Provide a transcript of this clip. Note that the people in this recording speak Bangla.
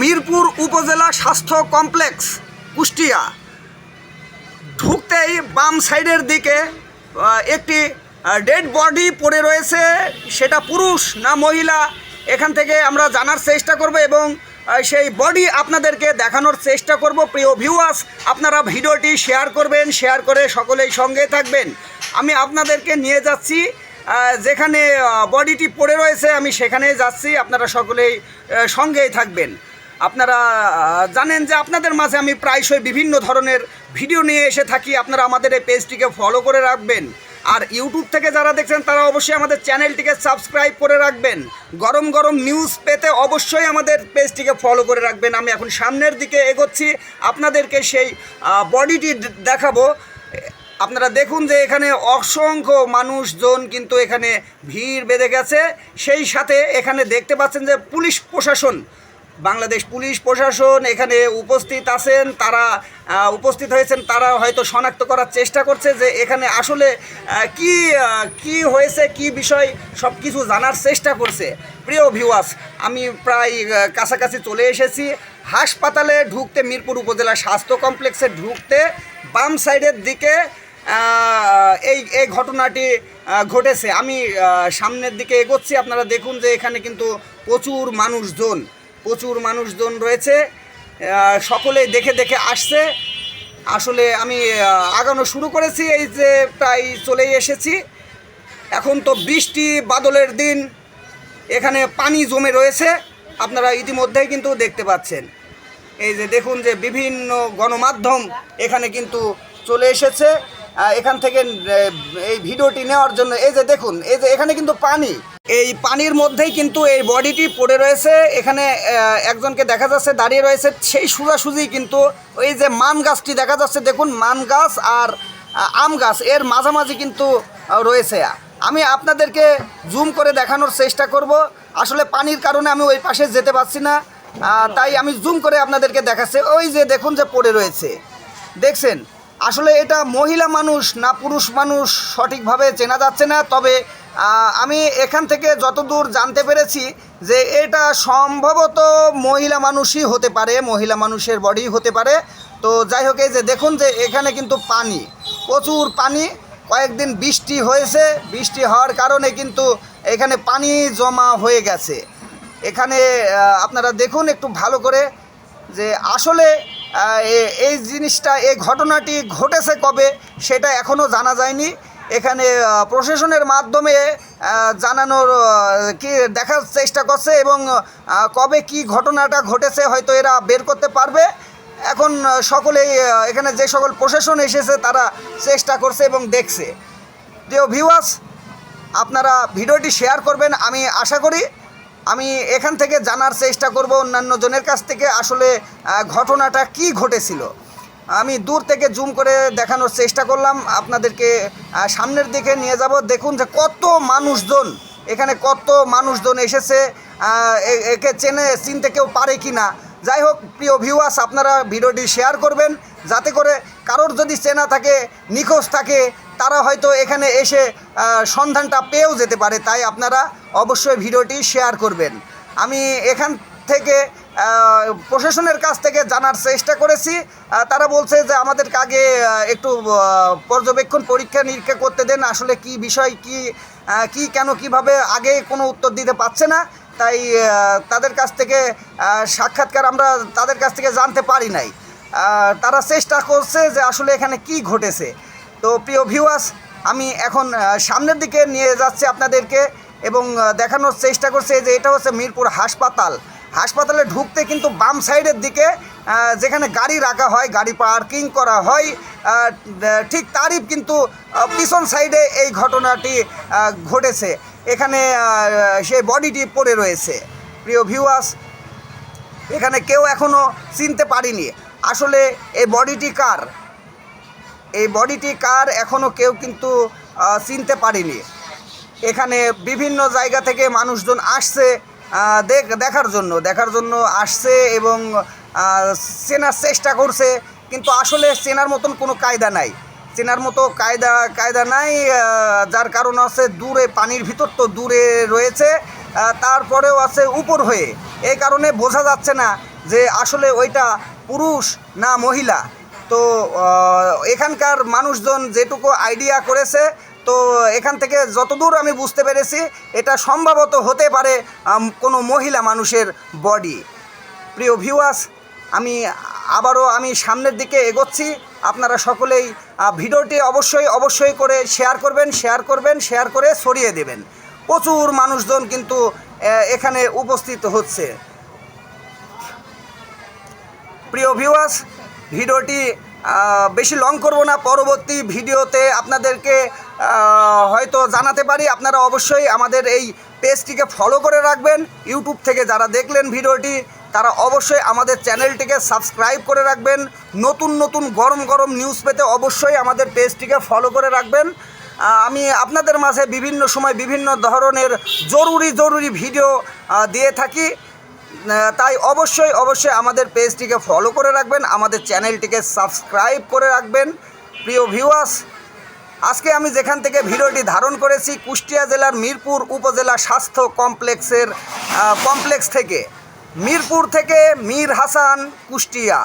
মিরপুর উপজেলা স্বাস্থ্য কমপ্লেক্স, কুষ্টিয়া। ঢুকতেই বাম সাইডের দিকে একটি ডেড বডি পড়ে রয়েছে। সেটা পুরুষ না মহিলা, এখান থেকে আমরা জানার চেষ্টা করব এবং সেই বডি আপনাদেরকে দেখানোর চেষ্টা করব। প্রিয় ভিউয়ার্স আপনারা ভিডিওটি শেয়ার করবেন, শেয়ার করে সকলেই সঙ্গে থাকবেন। আমি আপনাদেরকে নিয়ে যাচ্ছি যেখানে বডিটি পড়ে রয়েছে, আমি সেখানে যাচ্ছি, আপনারা সকলেই সঙ্গেই থাকবেন। আপনারা জানেন যে আপনাদের মাঝে আমি প্রায়শই বিভিন্ন ধরনের ভিডিও নিয়ে এসে থাকি। আপনারা আমাদের এই পেজটিকে ফলো করে রাখবেন। আর ইউটিউব থেকে যারা দেখছেন, তারা অবশ্যই আমাদের চ্যানেলটিকে সাবস্ক্রাইব করে রাখবেন। গরম গরম নিউজ পেতে অবশ্যই আমাদের পেজটিকে ফলো করে রাখবেন। আমি এখন সামনের দিকে এগোচ্ছি। আপনাদেরকে সেই বডিটি দেখাবো। আপনারা দেখুন যে এখানে অসংখ্য মানুষজন কিন্তু এখানে ভিড় বেঁধে গেছে। সেই সাথে এখানে দেখতে পাচ্ছেন যে পুলিশ প্রশাসন বাংলাদেশ পুলিশ প্রশাসন এখানে উপস্থিত আছেন, তারা উপস্থিত হয়েছেন, তারা হয়তো শনাক্ত করার চেষ্টা করছে যে এখানে আসলে কি কি হয়েছে, কি বিষয় সব কিছু জানার চেষ্টা করছে। প্রিয় ভিউয়ার্স আমি প্রায় কাছাকাছি চলে এসেছি। হাসপাতালে ঢুকতে, মিরপুর উপজেলা স্বাস্থ্য কমপ্লেক্সে ঢুকতে, বাম সাইডের দিকে এই এই ঘটনাটি ঘটেছে। আমি সামনের দিকে এগোচ্ছি। আপনারা দেখুন যে এখানে কিন্তু প্রচুর মানুষজন। প্রচুর মানুষজন রয়েছে আহ, সকলেই দেখে দেখে আসছে। আসলে আমি আগানো শুরু করেছি এই যে প্রায় চলেই এসেছি। এখন তো বৃষ্টি বাদলের দিন এখানে পানি জমে রয়েছে আপনারা ইতিমধ্যেই কিন্তু দেখতে পাচ্ছেন। এই যে দেখুন যে বিভিন্ন গণমাধ্যম এখানে কিন্তু চলে এসেছে এখান থেকে এই ভিডিওটি নেওয়ার জন্য এই যে দেখুন এই যে এখানে কিন্তু পানি এই পানির মধ্যেই কিন্তু এই বডিটি পড়ে রয়েছে। এখানে একজনকে দেখা যাচ্ছে দাঁড়িয়ে রয়েছে। সেই সোজাসুজি কিন্তু ওই যে মান গাছটি দেখা যাচ্ছে, দেখুন, মান গাছ আর আম গাছ, এর মাঝামাঝি কিন্তু রয়েছে। আমি আপনাদেরকে জুম করে দেখানোর চেষ্টা করব। আসলে পানির কারণে আমি ওই পাশে যেতে পারছি না তাই আমি জুম করে আপনাদেরকে দেখাচ্ছি। ওই যে দেখুন যে পড়ে রয়েছে। দেখছেন? আসলে এটা মহিলা মানুষ না পুরুষ মানুষ সঠিকভাবে চেনা যাচ্ছে না, তবে আমি এখান থেকে যতদূর জানতে পেরেছি যে এটা সম্ভবত মহিলা মানুষই হতে পারে, মহিলা মানুষের বডি হতে পারে। তো যাই হোক, এই যে দেখুন যে এখানে কিন্তু পানি, প্রচুর পানি, কয়েকদিন বৃষ্টি হয়েছে, বৃষ্টি হওয়ার কারণে কিন্তু এখানে পানি জমা হয়ে গেছে। এখানে আপনারা দেখুন একটু ভালো করে যে আসলে এই জিনিসটা এই ঘটনাটি ঘটেছে কবে সেটা এখনও জানা যায়নি। এখানে প্রশাসনের মাধ্যমে জানানোর কি দেখার চেষ্টা করছে এবং কবে কি ঘটনাটা ঘটেছে হয়তো এরা বের করতে পারবে। এখন সকলেই এখানে যে সকল প্রশাসন এসেছে তারা চেষ্টা করছে এবং দেখছে। প্রিয় ভিউয়ার্স আপনারা ভিডিওটি শেয়ার করবেন, আমি আশা করি আমি এখান থেকে জানার চেষ্টা করব অন্যান্য জনের কাছ থেকে আসলে ঘটনাটা কি ঘটেছিল। আমি দূর থেকে জুম করে দেখানোর চেষ্টা করলাম, আপনাদেরকে সামনের দিকে নিয়ে যাব। দেখুন যে কত মানুষজন, এখানে কত মানুষজন এসেছে একে চেনে, চিনতে কেউ পারে কি না যাই হোক, প্রিয় ভিউয়ার্স আপনারা ভিডিওটি শেয়ার করবেন, যাতে করে কারোর যদি চেনা থাকে, নিখোঁজ থাকে, তারা হয়তো এখানে এসে সন্ধানটা পেয়েও যেতে পারে। তাই আপনারা অবশ্যই ভিডিওটি শেয়ার করবেন। আমি এখান থেকে প্রশাসনের কাছ থেকে জানার চেষ্টা করেছি। তারা বলছে যে আমাদেরকে আগে একটু পর্যবেক্ষণ, পরীক্ষা নিরীক্ষা করতে দেন, আসলে কি বিষয়, কি কি, কেন, কীভাবে আগে কোনো উত্তর দিতে পারছে না। তাই তাদের কাছ থেকে সাক্ষাৎকার আমরা তাদের কাছ থেকে জানতে পারি নাই। তারা চেষ্টা করছে যে আসলে এখানে কি ঘটেছে। তো প্রিয় ভিউয়ার্স আমি এখন সামনের দিকে নিয়ে যাচ্ছি আপনাদেরকে। এবং দেখানোর চেষ্টা করছে যে এটা হচ্ছে মিরপুর হাসপাতাল। হাসপাতালে ঢুকতে কিন্তু বাম সাইডের দিকে যেখানে গাড়ি রাখা হয়, গাড়ি পার্কিং করা হয় ঠিক তারই কিন্তু পিছন সাইডে এই ঘটনাটি ঘটেছে। এখানে সেই বডিটি পড়ে রয়েছে। প্রিয় ভিউয়ার্স এখানে কেউ এখনও চিনতে পারিনি। আসলে এই বডিটি কার? এই বডিটি কার এখনও কেউ কিন্তু চিনতে পারিনি। এখানে বিভিন্ন জায়গা থেকে মানুষজন আসছে দেখার জন্য দেখার জন্য আসছে এবং চেনার চেষ্টা করছে, কিন্তু আসলে চেনার মতন কোনো কায়দা নাই। চেনার মতো কায়দা কায়দা নাই যার কারণ আছে দূরে, পানির ভিতর তো দূরে রয়েছে তারপরেও আছে উপর হয়ে। এই কারণে বোঝা যাচ্ছে না যে আসলে ওইটা পুরুষ না মহিলা। তো এখানকার মানুষজন যেটুকু আইডিয়া করেছে তো এখান থেকে যতদূর আমি বুঝতে পেরেছি, এটা সম্ভবত হতে পারে কোনো মহিলা মানুষের বডি প্রিয় ভিউয়ার্স আমি আবারও আমি সামনের দিকে এগোচ্ছি। আপনারা সকলেই ভিডিওটি অবশ্যই অবশ্যই করে শেয়ার করবেন শেয়ার করবেন শেয়ার করে ছড়িয়ে দেবেন। প্রচুর মানুষজন কিন্তু এখানে উপস্থিত হচ্ছে। প্রিয় ভিউয়ার্স ভিডিওটি বেশি লং করব না। পরবর্তী ভিডিওতে আপনাদেরকে হয়তো জানাতে পারি। আপনারা অবশ্যই আমাদের এই পেজটিকে ফলো করে রাখবেন। ইউটিউব থেকে যারা দেখলেন ভিডিওটি, তারা অবশ্যই আমাদের চ্যানেলটিকে সাবস্ক্রাইব করে রাখবেন। নতুন নতুন গরম গরম নিউজ পেতে অবশ্যই আমাদের পেজটিকে ফলো করে রাখবেন। আমি আপনাদের মাঝে বিভিন্ন সময় বিভিন্ন ধরনের জরুরি জরুরি ভিডিও দিয়ে থাকি। তাই অবশ্যই অবশ্যই আমাদের পেজটিকে ফলো করে রাখবেন। আমাদের চ্যানেলটিকে সাবস্ক্রাইব করে রাখবেন। প্রিয় ভিউয়ার্স আজকে আমি যেখান থেকে ভিডিওটি ধারণ করেছি, কুষ্টিয়া জেলার মিরপুর উপজেলা স্বাস্থ্য কমপ্লেক্সের কমপ্লেক্স থেকে। মিরপুর থেকে মীর হাসান, কুষ্টিয়া।